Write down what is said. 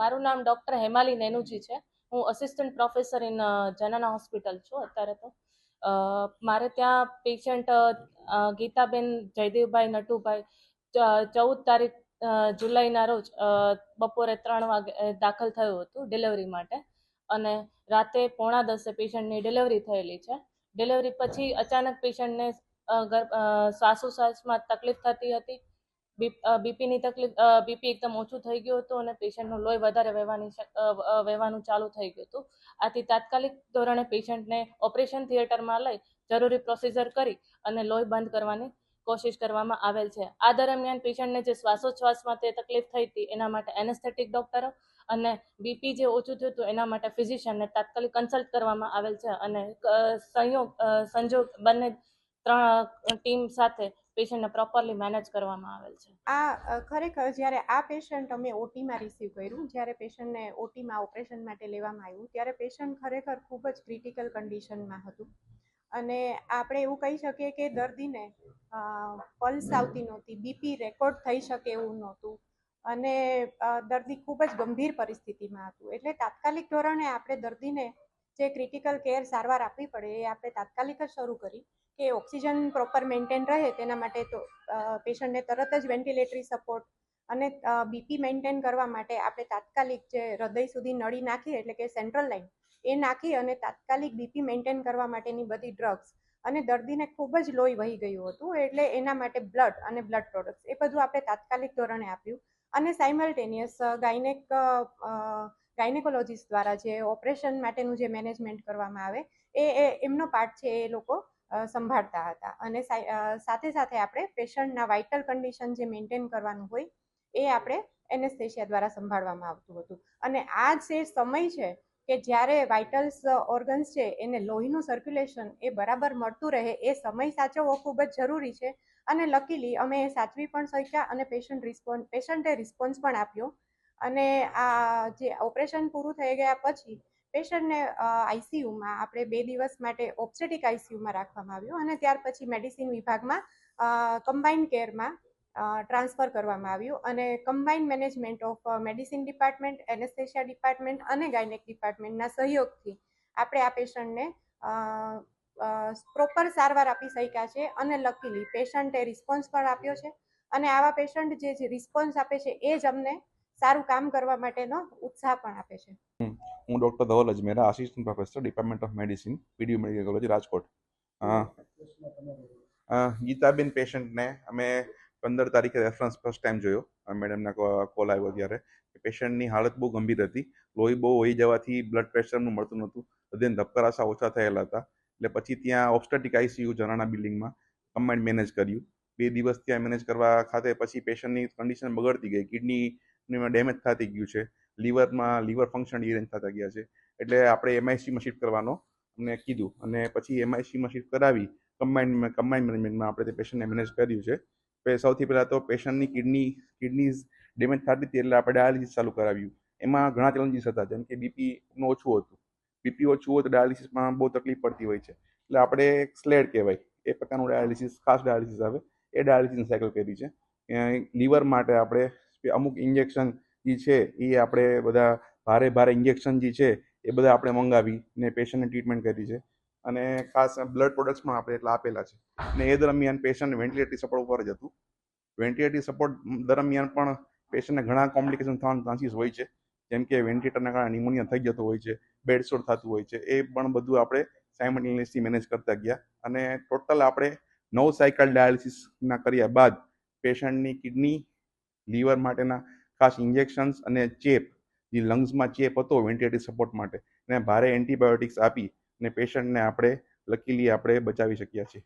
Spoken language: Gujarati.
મારું નામ ડૉક્ટર હેમાલી નેનુજી છે. હું assistant professor in Janana hospital છું અત્યારે તો. મારે ત્યાં પેશન્ટ ગીતાબેન, જયદેવભાઈ, નટુભાઈ ચૌદ તારીખ જુલાઈના રોજ બપોરે ત્રણ વાગે દાખલ થયું હતું ડિલિવરી માટે. અને રાતે પોણા દસે પેશન્ટની ડિલિવરી થયેલી છે. ડિલિવરી પછી અચાનક પેશન્ટને શ્વાસોશ્વાસમાં તકલીફ થતી હતી. બીપીની તકલીફ બીપી એકદમ ઓછું થઈ ગયું હતું અને પેશન્ટનું લોહી વધારે વહેવાની વહેવાનું ચાલુ થઈ ગયું હતું. આથી તાત્કાલિક ધોરણે પેશન્ટને ઓપરેશન થિયેટરમાં લઈ જરૂરી પ્રોસિજર કરી અને લોહી બંધ કરવાની કોશિશ કરવામાં આવેલ છે. આ દરમિયાન પેશન્ટને જે શ્વાસોચ્છ્વાસમાં તે તકલીફ થઈ હતી, એના માટે એનેસ્થેટિક ડોક્ટરો અને બીપી જે ઓછું થયું હતું, એના માટે ફિઝિશિયનને તાત્કાલિક કન્સલ્ટ કરવામાં આવેલ છે અને સંયોગ સંજોગ બંને ત્રણ ટીમ સાથે પેશન્ટને પ્રોપરલી મેનેજ કરવામાં આવેલ છે. આ ખરેખર જ્યારે આ પેશન્ટ અમે ઓટીમાં રિસીવ કર્યું, જ્યારે પેશન્ટને ઓટીમાં ઓપરેશન માટે લેવામાં આવ્યું, ત્યારે પેશન્ટ ખરેખર ખૂબ જ ક્રિટિકલ કન્ડિશનમાં હતું. અને આપણે એવું કહી શકીએ કે દર્દીને પલ્સ આવતી નહોતી બીપી રેકોર્ડ થઈ શકે એવું નહોતું. અને દર્દી ખૂબ જ ગંભીર પરિસ્થિતિમાં હતું. એટલે તાત્કાલિક ધોરણે આપણે દર્દીને જે ક્રિટિકલ કેર સારવાર આપવી પડે એ આપણે તાત્કાલિક જ શરૂ કરી કે ઓક્સિજન પ્રોપર મેન્ટેન રહે તેના માટે તો પેશન્ટને તરત જ વેન્ટિલેટરી સપોર્ટ અને બીપી મેન્ટેન કરવા માટે આપણે તાત્કાલિક જે હૃદય સુધી નળી નાખી એટલે કે સેન્ટ્રલ લાઇન એ નાખી અને તાત્કાલિક બીપી મેન્ટેન કરવા માટેની બધી ડ્રગ્સ અને દર્દીને ખૂબ જ લોહી વહી ગયું હતું એટલે એના માટે બ્લડ અને બ્લડ પ્રોડક્ટ્સ એ બધું આપણે તાત્કાલિક ધોરણે આપ્યું અને સાઇમલ્ટેનિયસ ગાયનેક ગાયનેકોલોજીસ્ટ દ્વારા જે ઓપરેશન માટેનું જે મેનેજમેન્ટ કરવામાં આવે, એ એમનો પાર્ટ છે એ લોકો સંભાળતા હતા. અને સાથે સાથે આપણે પેશન્ટના વાઇટલ કન્ડિશન જે મેન્ટેન કરવાનું હોય, એ આપણે એનેસ્થેશિયા દ્વારા સંભાળવામાં આવતું હતું. અને આ જે સમય છે કે જ્યારે વાઇટલ્સ ઓર્ગન્સ છે, એને લોહીનું સર્ક્યુલેશન એ બરાબર મળતું રહે, એ સમય સાચવવો ખૂબ જ જરૂરી છે. અને લકીલી અમે એ સાચવી પણ શક્યા અને પેશન્ટ રિસ્પોન્સ પેશન્ટે રિસ્પોન્સ પણ આપ્યો. અને આ જે ઓપરેશન પૂરું થઈ ગયા પછી પેશન્ટને આઈસીયુમાં આપણે બે દિવસ માટે ઓપ્સેટિક આઈસીયુમાં રાખવામાં આવ્યું અને ત્યાર પછી મેડિસિન વિભાગમાં કમ્બાઇન્ડ કેરમાં ટ્રાન્સફર કરવામાં આવ્યું અને combined management of medicine department, anaesthesia department અને ગાયનેક ડિપાર્ટમેન્ટના સહયોગથી આપણે આ પેશન્ટને પ્રોપર સારવાર આપી શક્યા છે અને લકીલી પેશન્ટે રિસ્પોન્સ પણ આપ્યો છે. અને આવા પેશન્ટ જે રિસ્પોન્સ આપે છે એ જ અમને સારું કામ કરવા માટેનો ઉત્સાહ પણ આપે છે. હું doctor Dhaval Ajmera assistant professor department of medicine PDU medical college Rajkot. Gitaben પેશન્ટને અમે પંદર તારીખે રેફરન્સ ફર્સ્ટ ટાઈમ જોયો. મેડમના કોલ આવ્યો ત્યારે. પેશન્ટની હાલત બહુ ગંભીર હતી. લોહી બહુ વહી જવાથી બ્લડ પ્રેશરનું મળતું નહોતું. હૃદયના ધબકારા ઓછા થયેલા હતા. એટલે પછી ત્યાં ઓબ્સ્ટેટિક આઈસીયુ ઝરાણા બિલ્ડિંગમાં કમ્બાઇન્ડ મેનેજ કર્યું. બે દિવસ ત્યાં મેનેજ કરવા ખાતે પછી પેશન્ટની કન્ડિશન બગડતી ગઈ. કિડની ડેમેજ થતી ગયું છે. લીવરમાં લીવર ફંક્શન ડિરેન્જ થતા ગયા છે. એટલે આપણે એમઆઈસીમાં શિફ્ટ કરવાનો અમને કીધું. અને પછી એમઆઈસીમાં શિફ્ટ કરાવી કમ્બાઇન્ડ કમ્બાઇન્ડ મેનેજમેન્ટમાં આપણે તે પેશન્ટને મેનેજ કર્યું છે. સૌથી પહેલાં તો પેશન્ટની કિડની કિડનીઝ ડેમેજ થતી હતી એટલે આપણે ડાયાલિસિસ ચાલુ કરાવ્યું. એમાં ઘણા ચેલેન્જીસ હતા. જેમ કે બીપીનું ઓછું હતું. બીપી ઓછું હોય તો ડાયાલિસિસમાં બહુ તકલીફ પડતી હોય છે. એટલે આપણે એક સ્લેડ કહેવાય. એ પ્રકારનું ડાયાલિસિસ ખાસ ડાયાલિસિસ આવે. એ ડાયાલિસિસની સાયકલ કરી છે. લીવર માટે આપણે અમુક ઇન્જેક્શન જે છે એ આપણે બધા ભારે ભારે ઇન્જેક્શન જે છે એ બધા આપણે મંગાવી ને પેશન્ટને ટ્રીટમેન્ટ કરી છે. અને ખાસ બ્લડ પ્રોડક્ટ્સ પણ આપણે એટલા આપેલા છે. ને એ દરમિયાન પેશન્ટ વેન્ટિલેટરી સપોર્ટ ઉપર જ હતું. વેન્ટિલેટરી સપોર્ટ દરમિયાન પણ પેશન્ટને ઘણા કોમ્પ્લિકેશન થવાના ચાન્સીસ હોય છે. જેમ કે વેન્ટિલેટરના કારણે નિમોનિયા થઈ જતો હોય છે બેડસોડ થતું હોય છે, એ પણ બધું આપણે સાયમલ્ટેનિયસલી મેનેજ કરતા ગયા. અને ટોટલ આપણે નવ સાયકલ ડાયાલિસિસના કર્યા બાદ પેશન્ટની કિડની લીવર માટેના ખાસ ઇન્જેક્શન્સ અને ચેપ, જે લંગ્સમાં ચેપ હતો વેન્ટિલેટરી સપોર્ટ માટે, એને ભારે એન્ટીબાયોટિક્સ આપી અને પેશન્ટને આપણે લકીલી આપણે બચાવી શક્યા છીએ.